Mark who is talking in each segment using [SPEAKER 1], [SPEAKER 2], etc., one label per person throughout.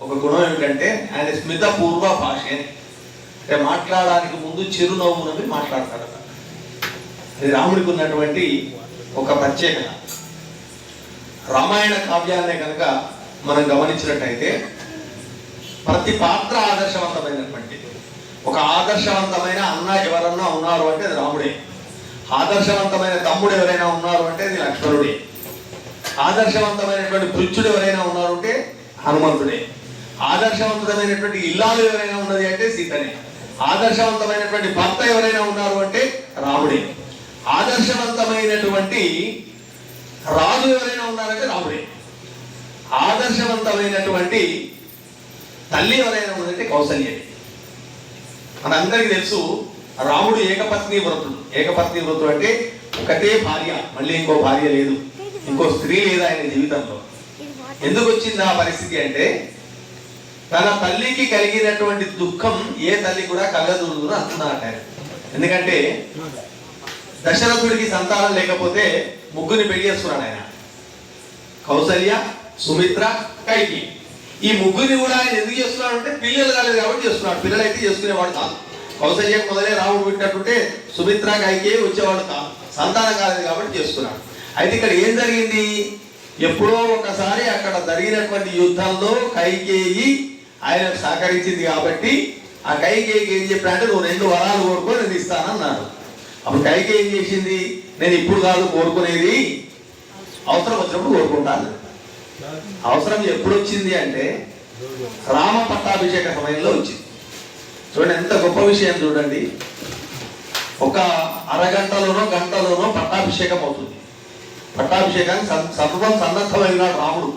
[SPEAKER 1] ఒక గుణం ఏమిటంటే ఆయన స్మిత పూర్వ భాష. అంటే మాట్లాడడానికి ముందు చిరునవ్వునవి మాట్లాడతాడు అది రాముడికి ఉన్నటువంటి ఒక ప్రత్యేకత. రామాయణ కావ్యాన్ని కనుక మనం గమనించినట్టయితే ప్రతి పాత్ర ఆదర్శవంతమైనటువంటి. ఒక ఆదర్శవంతమైన అన్న ఎవరన్నా ఉన్నారు అంటే అది రాముడే. ఆదర్శవంతమైన తమ్ముడు ఎవరైనా ఉన్నారు అంటే అది లక్ష్మణుడే. ఆదర్శవంతమైనటువంటి పృచ్చుడు ఎవరైనా ఉన్నారు అంటే హనుమంతుడే. ఆదర్శవంతమైనటువంటి ఇల్లాలు ఎవరైనా ఉన్నది అంటే సీతనే. ఆదర్శవంతమైనటువంటి భర్త ఎవరైనా ఉన్నారు అంటే రాముడే. ఆదర్శవంతమైనటువంటి రాజు ఎవరైనా ఉన్నారంటే రాముడే. ఆదర్శవంతమైనటువంటి తల్లి ఎవరైనా ఉందంటే కౌసల్యే. మనందరికీ తెలుసు రాముడు ఏకపత్ని వ్రతుడు. ఏకపత్ని వ్రతుడు అంటే ఒకటే భార్య మళ్ళీ ఇంకో భార్య లేదు. ఇంకో స్త్రీ లేదు ఆయన జీవితంలో. ఎందుకు వచ్చింది ఆ పరిస్థితి అంటే తన తల్లికి కలిగినటువంటి దుఃఖం ఏ తల్లి కూడా కలగదూరదు అంటున్నారట ఎందుకంటే దశరథుడికి సంతానం లేకపోతే ముగ్గురిని పెళ్ళి చేసుకున్నాడు ఆయన. కౌసల్య సుమిత్ర కైకి. ఈ ముగ్గురిని కూడా ఆయన ఎందుకు చేస్తున్నాడు అంటే పిల్లలు కాలేదు కాబట్టి చేస్తున్నాడు పిల్లలు అయితే చేసుకునేవాడు కాదు. కౌసల్య మొదలే రాముడు పుట్టినట్టుంటే సుమిత్ర కైకి వచ్చేవాడు కాదు. సంతానం కాలేదు కాబట్టి చేసుకున్నాడు. అయితే ఇక్కడ ఏం జరిగింది? ఎప్పుడో ఒకసారి అక్కడ జరిగినటువంటి యుద్ధంలో కైకేయి ఆయన సహకరించింది కాబట్టి ఆ కైకేయికి ఏం చెప్పాడంటే నువ్వు రెండు వరాలు కోరుకో నేను ఇస్తానన్నాడు అప్పుడు కైకి ఏం చేసింది? నేను ఇప్పుడు కాదు కోరుకునేది. అవసరం వచ్చినప్పుడు కోరుకుంటాను. అవసరం ఎప్పుడు వచ్చింది అంటే రామ పట్టాభిషేక సమయంలో వచ్చింది. చూడండి ఎంత గొప్ప విషయం చూడండి. ఒక అరగంటలోనో గంటలోనో పట్టాభిషేకం అవుతుంది. పట్టాభిషేకానికి సర్వం సన్నద్ధమైన రాముడు.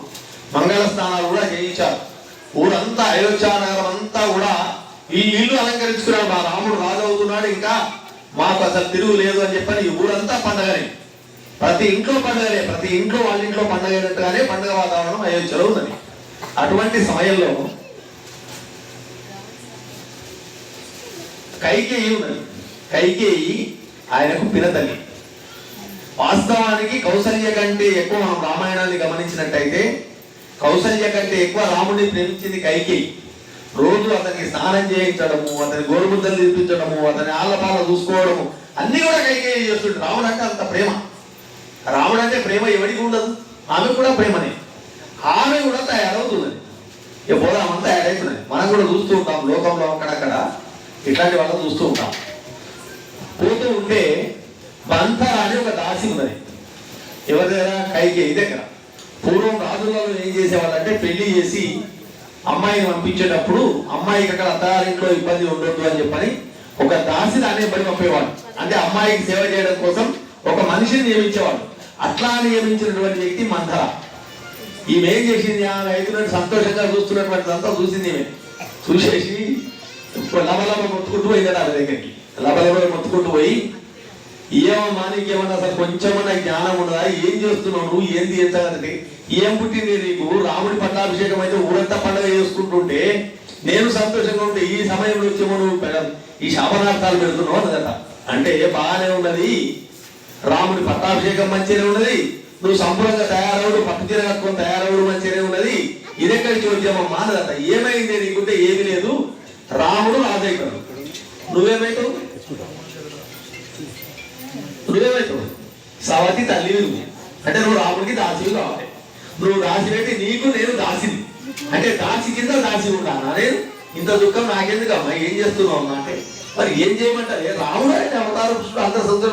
[SPEAKER 1] మంగళ స్నానాలు కూడా చేయించారు. ఊరంతా అయోధ్యా నగరం అంతా కూడా ఈ ఇల్లు అలంకరించుకున్నాడు. మా రాముడు రాజు అవుతున్నాడు ఇంకా. మాకు అసలు తిరుగు లేదు అని చెప్పని ఈ ఊరంతా పండగనే. ప్రతి ఇంట్లో పండగనే. ప్రతి ఇంట్లో వాళ్ళ ఇంట్లో పండగ అయినట్టుగానే పండగ వాతావరణం అయోధ్యలో ఉన్నది. అటువంటి సమయంలో కైకేయి ఉన్నది. కైకేయి ఆయనకు పినతల్లి. వాస్తవానికి కౌసల్య కంటే ఎక్కువ మనం రామాయణాన్ని గమనించినట్టయితే కౌసల్య కంటే ఎక్కువ రాముడిని ప్రేమించింది కైకేయి రోజు అతనికి స్నానం చేయించడము అతని గోరుముద్దలు తినిపించడము అతని ఆళ్ళపాల చూసుకోవడము అన్ని కూడా కైకేయి చేస్తుంటే రాముడు అంటే అంత ప్రేమ. రాముడు అంటే ప్రేమ ఎవరికి ఉండదు? ఆమె కూడా ప్రేమనే. ఆమె కూడా తయారవుతున్నది. ఇక పోదామంతా తయారవుతున్నది మనం కూడా చూస్తూ ఉంటాం లోకంలో అక్కడక్కడ ఇట్లాంటి వాళ్ళని చూస్తూ ఉంటాం. పోతూ ఉంటే బంధర అని ఒక దాసి ఉన్నది. ఎవరి దగ్గర కైకేయి దగ్గర. పూర్వం రాజులలో ఏం చేసేవాళ్ళంటే పెళ్ళి చేసి అమ్మాయిని పంపించేటప్పుడు అమ్మాయికి అక్కడ అత్తారింట్లో ఇబ్బంది ఉండొద్దు అని చెప్పని ఒక దాసిని అనే పని పంపేవాడు అంటే అమ్మాయికి సేవ చేయడం కోసం ఒక మనిషిని నియమించేవాడు అట్లా నియమించినటువంటి వ్యక్తి మంధర. ఈమె ఏం చేసింది? ఆమె రైతులను సంతోషంగా చూస్తున్నటువంటి అంతా చూసింది ఈమె. చూసేసి లబలబ మొత్తుకుంటూ పోయిందట ఆమె దగ్గరికి. లబలబ మొత్తుకుంటూ పోయి ఏమమ్మా నీకేమన్నా అసలు కొంచెమన్నా జ్ఞానం ఉండదా? ఏం చేస్తున్నావు నువ్వు? ఏంది ఏం ఏం పుట్టింది నీకు? రాముడి పట్టాభిషేకం అయితే ఊరంతా పండగ చేసుకుంటుంటే నేను సంతోషంగా ఉంటే ఈ సమయంలో వచ్చేమో నువ్వు పెడ- ఈ శాపనార్థాలు పెడుతున్నావు అన్నదట. అంటే బాగానే ఉన్నది. రాముడి పట్టాభిషేకం మంచిగానే ఉన్నది. నువ్వు సంపూర్ణంగా తయారవుడు పట్టు చీర కట్టుకొని తయారవుడు మంచిగానే ఉన్నది. ఇదెక్కడికి వచ్చామమ్మా అన్నదట. ఏమైంది నీకుంటే ఏమీ లేదు. రాముడు రాజైతాడు నువ్వేమైతావు నువ్వేమైతావు సవతి తల్లి నువ్వు అంటే నువ్వు రాముడికి దాసివి కావాలి నువ్వు దాసి పెట్టి నీకు నేను దాసిని. అంటే దాసి కింద దాసి ఉంటానా? నేను ఇంత దుఃఖం నాకెందుకు అమ్మా ఏం చేస్తున్నావు అమ్మా అంటే? మరి ఏం చేయమంటారు? రాముడు అంటే అవతార అంత సంతోషం